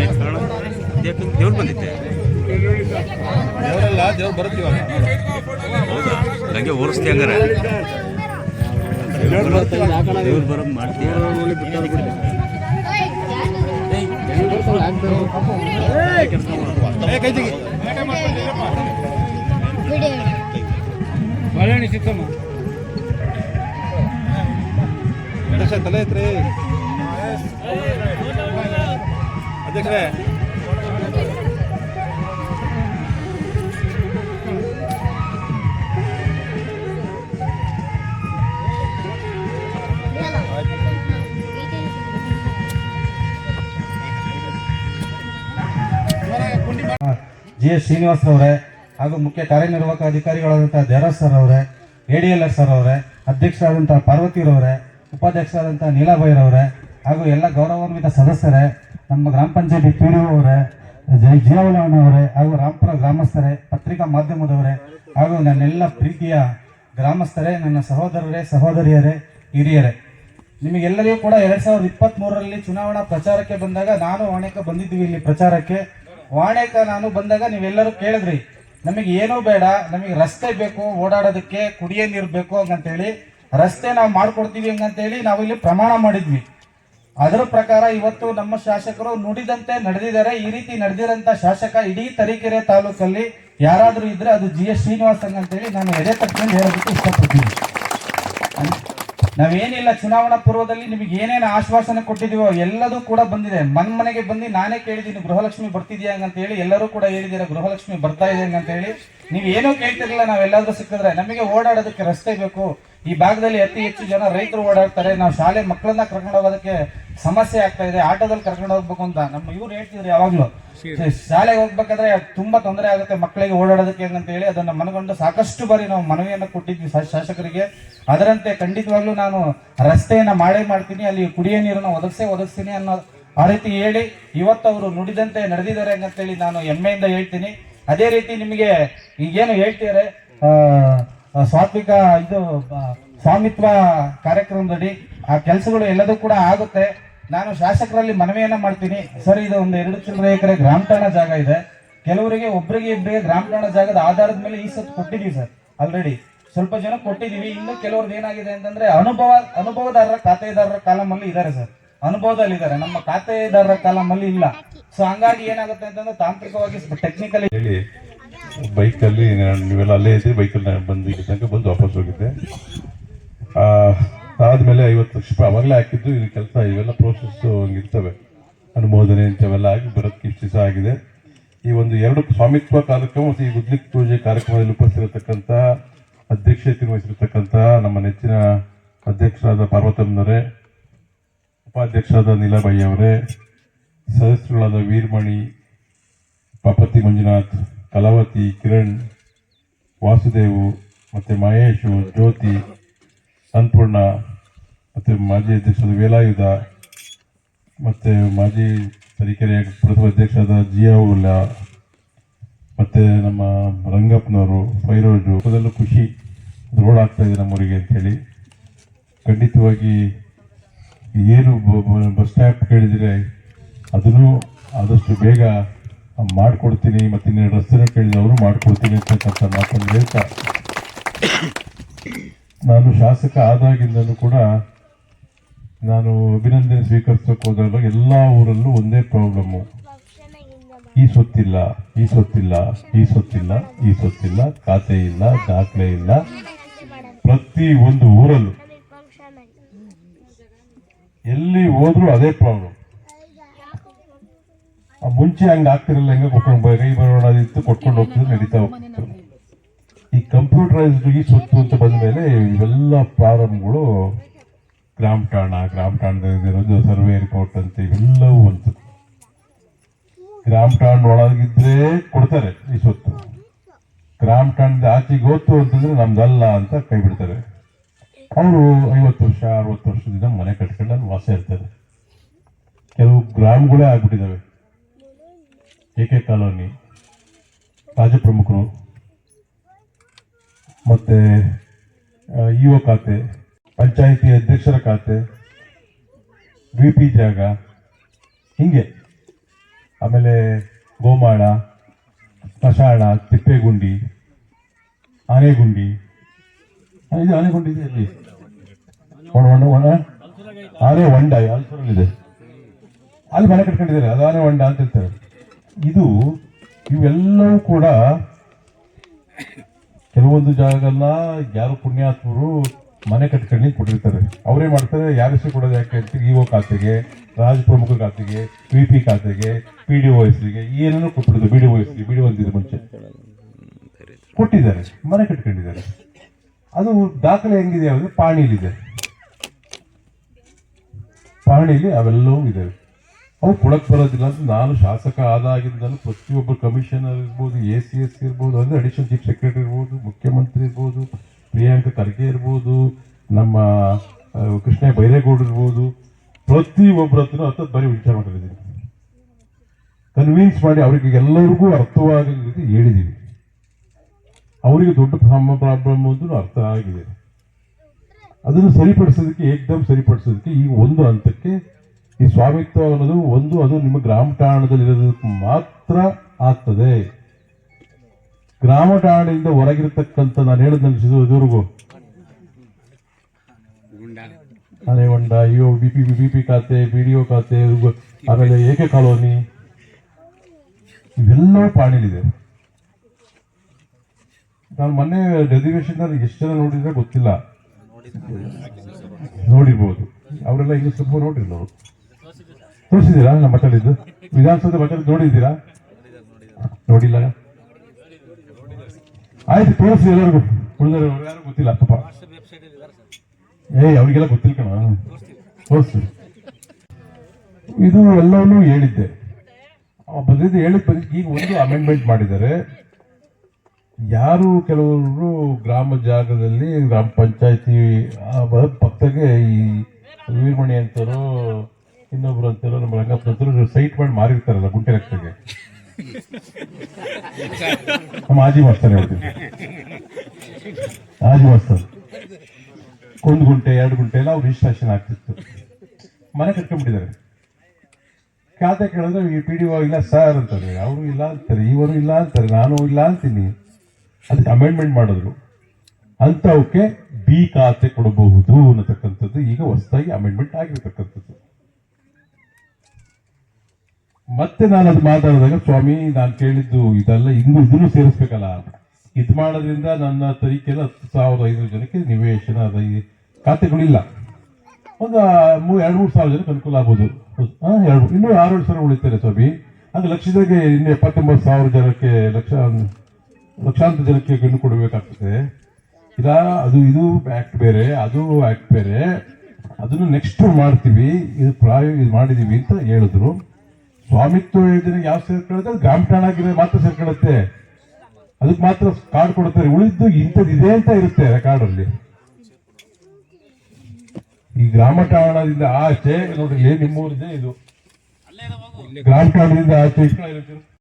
Next ಅಣ್ಣ ಇದ್ಯಾಕೆ ದೇವ್ರು ಬಂದಿದ್ದೆ. ದೇವರೆಲ್ಲ ದೇವ್ರು ಬರುತ್ತೆ ಇವಾಗ. ಹೌದಾ? ಹಂಗೆ ಓರಿಸ್ತೀಯ ಹಂಗಾರೆ. ದೇವ್ರು ಬರೋ ಮಾಡ್ತೀಯ ಸಿಕ್ಕಮ್ಮ. ಅಧ್ಯಕ್ಷ ತಲೆ ಐತ್ರಿ ಅಧ್ಯಕ್ಷರೇ. ಜಿ ಎಸ್ ಶ್ರೀನಿವಾಸರವರೇ ಹಾಗೂ ಮುಖ್ಯ ಕಾರ್ಯನಿರ್ವಾಹಕ ಅಧಿಕಾರಿಗಳಾದಂಥ ದೇವರಾಜ್ ಸರ್ ಅವರೇ, A D L S sir ಅವರೇ ಅಧ್ಯಕ್ಷರಾದಂಥ ಪಾರ್ವತಿರವರೇ ಉಪಾಧ್ಯಕ್ಷರಾದಂಥ ನೀಲಾಭೈರವರೇ ಹಾಗೂ ಎಲ್ಲ ಗೌರವಾನ್ವಿತ ಸದಸ್ಯರೇ, ನಮ್ಮ ಗ್ರಾಮ ಪಂಚಾಯತಿ ಪಿ ಡಿ ಅವರೇ, ಜೈ ಜೀವನವರೇ ಹಾಗೂ ರಾಮಪುರ ಗ್ರಾಮಸ್ಥರೇ, ಪತ್ರಿಕಾ ಮಾಧ್ಯಮದವರೇ, ಹಾಗೂ ನನ್ನೆಲ್ಲ ಪ್ರೀತಿಯ ಗ್ರಾಮಸ್ಥರೇ, ನನ್ನ ಸಹೋದರರೇ, ಸಹೋದರಿಯರೇ, ಹಿರಿಯರೇ. ನಿಮಗೆಲ್ಲರಿಗೂ ಕೂಡ ಎರಡ್ ಸಾವಿರದ ಇಪ್ಪತ್ತ್ ಮೂರರಲ್ಲಿ ಚುನಾವಣಾ ಪ್ರಚಾರಕ್ಕೆ ಬಂದಾಗ ನಾನು ವಾಣೇಕ ಬಂದಿದ್ದೀವಿ ಇಲ್ಲಿ ಪ್ರಚಾರಕ್ಕೆ. ವಾಣೇಕ ನಾನು ಬಂದಾಗ ನೀವೆಲ್ಲರೂ ಕೇಳಿದ್ರಿ, ನಮಗೆ ಏನೂ ಬೇಡ, ನಮಗೆ ರಸ್ತೆ ಬೇಕು, ಓಡಾಡೋದಕ್ಕೆ ಕುಡಿಯೋ ನೀರು ಬೇಕು ಹಂಗಂತೇಳಿ. ರಸ್ತೆ ನಾವು ಮಾಡಿಕೊಡ್ತೀವಿ ಹಂಗಂತೇಳಿ ಇಲ್ಲಿ ಪ್ರಮಾಣ ಮಾಡಿದ್ವಿ. ಅದರ ಪ್ರಕಾರ ಇವತ್ತು ನಮ್ಮ ಶಾಸಕರು ನುಡಿದಂತೆ ನಡೆದಿದ್ದಾರೆ. ಈ ರೀತಿ ನಡೆದಿರೋಂಥ ಶಾಸಕ ಇಡೀ ತರೀಕೆರೆ ತಾಲೂಕಲ್ಲಿ ಯಾರಾದರೂ ಇದ್ರೆ ಅದು ಜಿ ಎಸ್ ಶ್ರೀನಿವಾಸ್ ಅಂತೇಳಿ ನಾನು ಎದೆ ತಕ್ಷಣ ಹೇಳೋದಕ್ಕೆ ಇಷ್ಟಪಡ್ತೀನಿ. ನಾವೇನಿಲ್ಲ, ಚುನಾವಣಾ ಪೂರ್ವದಲ್ಲಿ ನಿಮಗೆ ಏನೇನು ಆಶ್ವಾಸನೆ ಕೊಟ್ಟಿದೀವೋ ಎಲ್ಲದೂ ಕೂಡ ಬಂದಿದೆ. ಮನ್ ಮನೆಗೆ ಬಂದು ನಾನೇ ಕೇಳಿದ್ದೀನಿ, ಗೃಹಲಕ್ಷ್ಮಿ ಬರ್ತಿದ್ಯಾ ಅಂತ ಹೇಳಿ ಎಲ್ಲರೂ ಕೂಡ ಹೇಳಿದ್ದೀರಾ, ಗೃಹಲಕ್ಷ್ಮಿ ಬರ್ತಾ ಇದೆ ಅಂತ ಹೇಳಿ ನೀವು ಏನೂ ಕೇಳ್ತಿರ್ಲಿಲ್ಲ, ನಾವೆಲ್ಲಾದ್ರೂ ಸಿಕ್ಕಿದ್ರೆ. ನಮಗೆ ಓಡಾಡೋದಕ್ಕೆ ರಸ್ತೆ ಬೇಕು. ಈ ಭಾಗದಲ್ಲಿ ಅತಿ ಹೆಚ್ಚು ಜನ ರೈತರು ಓಡಾಡ್ತಾರೆ. ನಾವು ಶಾಲೆ ಮಕ್ಕಳನ್ನ ಕರ್ಕೊಂಡು ಹೋಗೋದಕ್ಕೆ ಸಮಸ್ಯೆ ಆಗ್ತಾ ಇದೆ. ಆಟೋದಲ್ಲಿ ಕರ್ಕೊಂಡು ಹೋಗ್ಬೇಕು ಅಂತ. ನಮ್ಮ ಇವ್ರು ಹೇಳ್ತಿದ್ರು ಯಾವಾಗ್ಲೂ. ಶಾಲೆಗೆ ಹೋಗ್ಬೇಕಾದ್ರೆ ತುಂಬಾ ತೊಂದರೆ ಆಗುತ್ತೆ. ಮಕ್ಕಳಿಗೆ ಓಡಾಡೋದಕ್ಕೆ ಅಂತ ಹೇಳಿ ಅದನ್ನ ಮನಗೊಂಡು ಸಾಕಷ್ಟು ಬಾರಿ ನಾವು ಮನವಿಯನ್ನು ಕೊಟ್ಟಿದ್ವಿ ಶಾಸಕರಿಗೆ. ಅದರಂತೆ ಖಂಡಿತವಾಗ್ಲೂ ನಾನು ರಸ್ತೆಯನ್ನ ಮಾಡೇ ಮಾಡ್ತೀನಿ. ಅಲ್ಲಿ ಕುಡಿಯೋ ನೀರನ್ನು ಒದಗಿಸೇ ಒದಗಿಸ್ತೀನಿ ಅನ್ನೋ ಆ ರೀತಿ ಹೇಳಿ ಇವತ್ತು ಅವರು ನುಡಿದಂತೆ ನಡೆದಿದ್ದಾರೆ ಅಂತೇಳಿ ನಾನು ಹೆಮ್ಮೆಯಿಂದ ಹೇಳ್ತೀನಿ. ಅದೇ ರೀತಿ ನಿಮಗೆ ಈಗೇನು ಹೇಳ್ತಿದ್ದಾರೆ ಸಾತ್ವಿಕ ಇದು ಸ್ವಾಮಿತ್ವ ಕಾರ್ಯಕ್ರಮದಡಿ ಆ ಕೆಲಸಗಳು ಎಲ್ಲದೂ ಕೂಡ ಆಗುತ್ತೆ. ನಾನು ಶಾಸಕರಲ್ಲಿ ಮನವಿಯನ್ನ ಮಾಡ್ತೀನಿ. ಸರ್, ಇದು ಒಂದು ಎರಡು ಚಿಲ್ಲರೆ ಎಕರೆ ಗ್ರಾಮ ಠಾಣ ಜಾಗ ಇದೆ. ಕೆಲವರಿಗೆ ಒಬ್ಬರಿಗೆ ಇಬ್ಬರಿಗೆ ಗ್ರಾಮ ಠಾಣ ಜಾಗದ ಆಧಾರದ ಮೇಲೆ ಈ ಸತ್ ಕೊಟ್ಟಿದ್ದೀವಿ ಸರ್ ಆಲ್ರೆಡಿ ಸ್ವಲ್ಪ ಜನ ಕೊಟ್ಟಿದ್ದೀವಿ ಇನ್ನು ಕೆಲವ್ರದ್ದು ಏನಾಗಿದೆ ಅಂತಂದ್ರೆ ಅನುಭವ, ಅನುಭವದಾರರ ಖಾತೆದಾರರ ಕಾಲಮಲ್ಲಿ ಇದ್ದಾರೆ ಸರ್. ಅನುಭವದಲ್ಲಿ ಇದ್ದಾರೆ ನಮ್ಮ ಖಾತೆದಾರರ ಕಾಲಮಲ್ಲಿ ಇಲ್ಲ. ಸೊ ಹಂಗಾಗಿ ಏನಾಗುತ್ತೆ ಅಂತಂದ್ರೆ ತಾಂತ್ರಿಕವಾಗಿ ಟೆಕ್ನಿಕಲಿ ಹೇಳಿ. ಬೈಕಲ್ಲಿ ನೀವೆಲ್ಲ ಅಲ್ಲೇ ಇದ್ದೆ ಬೈಕಲ್ಲಿ ಬಂದು ತನಕ ಬಂದು ವಾಪಸ್ ಹೋಗಿದ್ದೆ. ಆದ್ಮೇಲೆ ಐವತ್ತು ಲಕ್ಷ ರೂಪಾಯಿ ಅವಾಗಲೇ ಹಾಕಿದ್ದು ಇದು ಕೆಲಸ ಇವೆಲ್ಲ ಪ್ರೋಸೆಸ್ ಇರ್ತವೆ. ಅನುಮೋದನೆ ಇಂಥವೆಲ್ಲ ಆಗಿ ಬರೋದಕ್ಕೆ ಇಷ್ಟು ಆಗಿದೆ. ಈ ಒಂದು ಎರಡು ಸ್ವಾಮಿತ್ವ ಕಾರ್ಯಕ್ರಮ ಮತ್ತು ಈ ಉದ್ಲಿಕ್ ಪೂಜೆ ಕಾರ್ಯಕ್ರಮದಲ್ಲಿ ಉಪಸ್ಥಿರತಕ್ಕಂಥ ಅಧ್ಯಕ್ಷತೆ ವಹಿಸಿರ್ತಕ್ಕಂಥ ನಮ್ಮ ನೆಚ್ಚಿನ ಅಧ್ಯಕ್ಷರಾದ ಪಾರ್ವತಮ್ಮನವರೇ, ಉಪಾಧ್ಯಕ್ಷರಾದ ನೀಲಾಬಾಯಿ ಅವರೇ, ಸದಸ್ಯರುಗಳಾದ ವೀರಮಣಿ ಪಾಪತಿ ಮಂಜುನಾಥ್ ಕಲಾವತಿ ಕಿರಣ್, ವಾಸುದೇವು, ಮತ್ತು ಮಹೇಶು, ಜ್ಯೋತಿ, ಸಂಪೂರ್ಣ, ಮತ್ತು ಮಾಜಿ ಅಧ್ಯಕ್ಷರಾದ ವೇಲಾಯುಧ, ಮತ್ತು ಮಾಜಿ ತರೀಕೆರೆಯ ಪ್ರಥಮ ಅಧ್ಯಕ್ಷರಾದ ಜಿಯಾವುಲ್ಲಾ ಮತ್ತು ನಮ್ಮ ರಂಗಪ್ಪನವರು, ಫೈರೋಜು, ಅದೆಲ್ಲ ಖುಷಿ. ರೋಡ್ ಆಗ್ತಾ ಇದೆ ನಮ್ಮೂರಿಗೆ ಅಂಥೇಳಿ ಖಂಡಿತವಾಗಿ ಏನು ಬಸ್ ಸ್ಟ್ಯಾಪ್ ಕೇಳಿದರೆ ಅದನ್ನು ಆದಷ್ಟು ಬೇಗ ಮಾಡಿಕೊಡ್ತೀನಿ, ಮತ್ತು ಇನ್ನೇನು ರಸ್ತೆನ ಕೇಳಿದವರು ಮಾಡಿಕೊಡ್ತೀನಿ ಅಂತಕ್ಕಂಥ ಮಾತನ್ನು ಹೇಳ್ತಾ ನಾನು ಶಾಸಕ ಆದಾಗಿಂದಲೂ ಕೂಡ ನಾನು ಅಭಿನಂದನೆ ಸ್ವೀಕರಿಸೋಕೆ ಹೋದಾಗ ಎಲ್ಲ ಊರಲ್ಲೂ ಒಂದೇ ಪ್ರಾಬ್ಲಮ್ಮು ಈ ಸೊತ್ತಿಲ್ಲ ಈ ಸೊತ್ತಿಲ್ಲ ಈ ಸೊತ್ತಿಲ್ಲ ಈ ಸೊತ್ತಿಲ್ಲ, ಖಾತೆ ಇಲ್ಲ, ದಾಖಲೆ ಇಲ್ಲ. ಪ್ರತಿ ಒಂದು ಊರಲ್ಲೂ. ಎಲ್ಲಿ ಹೋದ್ರೂ ಅದೇ ಪ್ರಾಬ್ಲಮ್ ಮುಂಚೆ ಹಂಗೆ ಆಗ್ತಿರಲಿಲ್ಲ, ಹೆಂಗೆ ಕೊಟ್ಕೊಂಡು ಬೈ ಬರೋಣ ಇತ್ತು, ಕೊಟ್ಕೊಂಡು ಹೋಗ್ತಿದ್ರು, ನಡೀತಾ ಹೋಗ್ತಿತ್ತು. ಈ ಕಂಪ್ಯೂಟರೈಸ್ಡ್ ಈ ಸೊತ್ತು ಅಂತ ಬಂದ ಮೇಲೆ ಇವೆಲ್ಲ ಪ್ರಾರಂಭಗಳು ಗ್ರಾಮ ಠಾಣ ಗ್ರಾಮ ಠಾಣದಲ್ಲಿರೋದು ಸರ್ವೆ ರಿಪೋರ್ಟ್ ಅಂತ ಇವೆಲ್ಲವೂ ಬಂತು. ಗ್ರಾಮ ಠಾಣ ಒಳಗಿದ್ರೆ ಕೊಡ್ತಾರೆ ಈ ಸೊತ್ತು. ಗ್ರಾಮ ಠಾಣದ ಆಚೆಗೆ ಹೋತು ಅಂತಂದ್ರೆ ನಮ್ದಲ್ಲ ಅಂತ ಕೈ ಬಿಡ್ತಾರೆ. ಅವರು ಐವತ್ತು ವರ್ಷ, ಅರವತ್ತು ವರ್ಷದಿಂದ ಮನೆ ಕಟ್ಕೊಂಡು ವಾಸ ಇರ್ತಾರೆ. ಕೆಲವು ಗ್ರಾಮಗಳೇ ಆಗ್ಬಿಟ್ಟಿದ್ದಾವೆ. A K colony? ಮತ್ತು ಮತ್ತೆ ಒ ಖಾತೆ, ಪಂಚಾಯಿತಿ ಅಧ್ಯಕ್ಷರ ಖಾತೆ, ವಿ ಪಿ ಜಾಗ, ಹೀಗೆ. ಆಮೇಲೆ ಗೋಮಾಳ ಕಷಾಳ ತಿಪ್ಪೇಗುಂಡಿ, ಆನೆಗುಂಡಿ. ಇದು ಆನೆಗುಂಡಿ ಇದೆ ಅಲ್ಲಿ ಆನೆ ಹೊಂಡ ಅಲ್ಸೂರಲ್ಲಿದೆ ಅಲ್ಲಿ ಮನೆ ಕಟ್ಕೊಂಡಿದ್ದಾರೆ, ಅದು ಆನೆ ಹೊಂಡ ಅಂತ ಹೇಳ್ತಾರೆ. ಇದು ಇವೆಲ್ಲವೂ ಕೂಡ ಕೆಲವೊಂದು ಜಾಗಲ್ಲ, ಯಾರು ಪುಣ್ಯಾತ್ಮರು ಮನೆ ಕಟ್ಕೊಂಡು ಕೊಟ್ಟಿರ್ತಾರೆ. ಅವರೇ ಮಾಡ್ತಾರೆ, ಯಾರ ಹೆಸರು ಕೊಡೋದು ಯಾಕೆ ಅಂತ ಇಒ ಖಾತೆಗೆ, ರಾಜ ಪ್ರಮುಖ ಖಾತೆಗೆ, ವಿ ಪಿ ಖಾತೆಗೆ, ಪಿ ಡಿ ಒ ಗೆ ಏನೇನೋ ಕೊಟ್ಬಿಡುದು ಬಿ ಡಿ ಒ ಎಸ್ಗೆ ಬಿ ಡಿ ಅಂತಿದೆ ಮುಂಚೆ. ಕೊಟ್ಟಿದ್ದಾರೆ, ಮನೆ ಕಟ್ಕೊಂಡಿದ್ದಾರೆ ಅದು ದಾಖಲೆ ಹೆಂಗಿದೆ ಅಂದರೆ ಪಾಣಿಲಿದೆ ಪಾಣಿಲಿ ಅವೆಲ್ಲವೂ ಇದಾವೆ. ಅವು ಕೊಡಕ್ಕೆ ಬರೋದಿಲ್ಲ ಅಂತ ನಾನು ಶಾಸಕ ಆದಾಗಿಂದಲೂ ಪ್ರತಿಯೊಬ್ಬ ಕಮಿಷನರ್ ಇರ್ಬೋದು ಎ ಸಿ ಎಸ್ ಇರ್ಬೋದು, ಅಂದರೆ ಅಡಿಷನಲ್ ಚೀಫ್ ಸೆಕ್ರೆಟರಿ ಇರ್ಬೋದು, ಮುಖ್ಯಮಂತ್ರಿ ಇರ್ಬೋದು, ಪ್ರಿಯಾಂಕ ಖರ್ಗೆ ಇರ್ಬೋದು, ನಮ್ಮ ಕೃಷ್ಣ ಬೈರೇಗೌಡ ಇರ್ಬೋದು, ಪ್ರತಿಯೊಬ್ಬರ ಹತ್ರ ಹತ್ತ ಬರೀ ವಿಚಾರ ಮಾಡಿದ್ದೀನಿ. ಕನ್ವಿನ್ಸ್ ಮಾಡಿ ಅವರಿಗೆ ಎಲ್ಲರಿಗೂ ಅರ್ಥವಾಗೋ ರೀತಿ ಹೇಳಿದ್ದೀವಿ ಅವರಿಗೆ ದೊಡ್ಡ ಪ್ರಾಬ್ಲಮ್ ಅಂದ್ರೂ ಅರ್ಥ ಆಗಿದೆ. ಅದನ್ನು ಸರಿಪಡಿಸೋದಕ್ಕೆ, ಏಕ್ದಮ್ ಸರಿಪಡಿಸೋದಕ್ಕೆ ಈ ಒಂದು ಹಂತಕ್ಕೆ ಈ ಸ್ವಾಮಿತ್ವ ಅನ್ನೋದು ಒಂದು, ಅದು ನಿಮ್ಮ ಗ್ರಾಮ ಠಾಣದಲ್ಲಿ ಇರೋದಕ್ಕೆ ಮಾತ್ರ ಆಗ್ತದೆ. ಗ್ರಾಮ ಠಾಣದಿಂದ ಹೊರಗಿರ್ತಕ್ಕಂಥ ನಾನು ಹೇಳಿದ ನನಗೆ ಇದುವರೆಗೂ. ಮನೆ ಹೊಂಡ ಅಯ್ಯೋ ಬಿ ಪಿ ಬಿ ಪಿ ಖಾತೆ, ಬಿ ಡಿ ಒ ಖಾತೆ ಆಮೇಲೆ ಏಕೆ ಕಾಲೋನಿ, ಇವೆಲ್ಲವೂ ಪಾಣಿಲಿದೆ. ನಾನು ಮೊನ್ನೆ ಡೆಲಿವೇಶನ್ ಎಷ್ಟು ಜನ ನೋಡಿದ್ರೆ ಗೊತ್ತಿಲ್ಲ. ನೋಡಿರ್ಬೋದು. ಅವರೆಲ್ಲ ಈಗ ಸ್ವಲ್ಪ ನೋಡಿರ್ಲ ಅವರು. ತೋರಿಸಿದ್ದೀರಾ ನಮ್ಮ ಮಾತಾಡಿದ್ದು ವಿಧಾನಸೌಧ ಮಠದಲ್ಲಿ ನೋಡಿದ್ದೀರಾ? ನೋಡಿಲ್ಲ. ಆಯ್ತು, ತೋರಿಸಿ ಎಲ್ಲರಿಗೂ. ಉಳಿದವರು ಯಾರು ಗೊತ್ತಿಲ್ಲ, ಪಾಪ. ಏಯ್ ಅವ್ರಿಗೆಲ್ಲ ಗೊತ್ತಿಲ್ಲ ಕಣ. ತೋರಿಸಿ. ಇದು ಎಲ್ಲವನ್ನೂ ಹೇಳಿದ್ದೆ. ಬಂದಿದ್ದು ಹೇಳಿದ್ ಈಗ ಒಂದು ಅಮೆಂಡ್ಮೆಂಟ್ ಮಾಡಿದ್ದಾರೆ. ಯಾರು ಕೆಲವರು ಗ್ರಾಮ ಜಾಗದಲ್ಲಿ, ಗ್ರಾಮ ಪಂಚಾಯತಿ ಪಕ್ಕಗೆ ಈ ವೀರಮಣಿ ಅಂತಾರೋ ಇನ್ನೊಬ್ರು ಅಂತೆಲ್ಲ ನಮ್ಮ ರಂಗಪ್ಪ ಅಂತಾರೋ ಸೈಟ್ ಮಾಡಿ ಮಾರಿರ್ತಾರಲ್ಲ ಗುಂಟೆ ರಕ್ಷೆಗೆ ನಮ್ಮ ಆಜಿ ಮಾಡ್ತಾರೆ ಆಜಿ ಮಾಡ್ತಾರೆ ಒಂದು ಗುಂಟೆ, ಎರಡು ಗುಂಟೆ ಎಲ್ಲ ಅವ್ರು ರಿಜಿಸ್ಟ್ರೇಷನ್ ಆಗ್ತಿತ್ತು ಮನೆ ಕಟ್ಕೊಂಡ್ಬಿಟ್ಟಿದ್ದಾರೆ. ಖಾತೆ ಕೇಳಿದ್ರೆ ಈ ಪಿ ಡಿ ಇಲ್ಲ ಸರ್ ಅಂತಾರೆ. ಅವರು ಇಲ್ಲ ಅಂತಾರೆ. ಇವರು ಇಲ್ಲ ಅಂತಾರೆ. ನಾನು ಇಲ್ಲ ಅಂತೀನಿ. ಅದಕ್ಕೆ ಅಮೆಂಡ್ಮೆಂಟ್ ಮಾಡಿದ್ರು. ಅಂಥವಕ್ಕೆ ಬಿ ಖಾತೆ ಕೊಡಬಹುದು ಅನ್ನತಕ್ಕಂಥದ್ದು ಈಗ ಹೊಸದಾಗಿ ಅಮೆಂಡ್ಮೆಂಟ್ ಆಗಿರತಕ್ಕಂಥದ್ದು. ಮತ್ತೆ ನಾನು ಅದು ಮಾತಾಡಿದಾಗ, ಸ್ವಾಮಿ, ನಾನು ಕೇಳಿದ್ದು ಇದೆಲ್ಲ ಇನ್ನೂ ಇದನ್ನು ಸೇರಿಸ್ಬೇಕಲ್ಲ. ಇದು ಮಾಡೋದ್ರಿಂದ ನನ್ನ ತರೀಕೆಲ್ಲ ಹತ್ತು ಸಾವಿರದ ಐನೂರು ಜನಕ್ಕೆ ನಿವೇಶನ, ಅದ ಖಾತೆಗಳಿಲ್ಲ. ಒಂದು ಮೂ, ಎರಡು, ಮೂರು ಸಾವಿರ ಜನಕ್ಕೆ ಅನುಕೂಲ ಆಗ್ಬೋದು. ಹಾಂ, ಎರಡು, ಇನ್ನೂ ಆರು ಸಾವಿರ ಉಳಿತಾರೆ ಸ್ವಾಮಿ. ಅದು ಲಕ್ಷದಾಗೆ ಇನ್ನು ಎಪ್ಪತ್ತೊಂಬತ್ತು ಸಾವಿರ ಜನಕ್ಕೆ ಲಕ್ಷ, ಲಕ್ಷಾಂತರ ಜನಕ್ಕೆ ಗಂಡು ಕೊಡಬೇಕಾಗ್ತದೆ. ಇಲ್ಲ, ಅದು, ಇದು ಆ್ಯಕ್ಟ್ ಬೇರೆ, ಅದು ಆ್ಯಕ್ಟ್ ಬೇರೆ. ಅದನ್ನು ನೆಕ್ಸ್ಟ್ ಮಾಡ್ತೀವಿ, ಇದು ಪ್ರಾಯ, ಇದು ಮಾಡಿದ್ದೀವಿ ಅಂತ ಹೇಳಿದ್ರು. ಸ್ವಾಮಿತ್ವ ಯೋಜನೆಗೆ ಯಾವ ಸೇರ್ಕೊಳ್ಳುತ್ತೆ ಗ್ರಾಮ ಠಾಣ ಮಾತ್ರ ಸೇರ್ಕೊಳ್ಳುತ್ತೆ. ಅದಕ್ಕೆ ಮಾತ್ರ ಕಾರ್ಡ್ ಕೊಡ್ತಾರೆ. ಉಳಿದ್ದು ಇಂಥದ್ದು ಇದೆ ಅಂತ ಇರುತ್ತೆ ರೆಕಾರ್ಡಲ್ಲಿ. ಈ ಗ್ರಾಮ ಠಾಣದಿಂದ ಆಚೆ ನೋಡ್ರಿ ಏನ್ ನಿಮ್ಮೂರಿದೆ ಇದು. ಗ್ರಾಮ ಠಾಣದಿಂದ ಆಚೆ ಎಷ್ಟು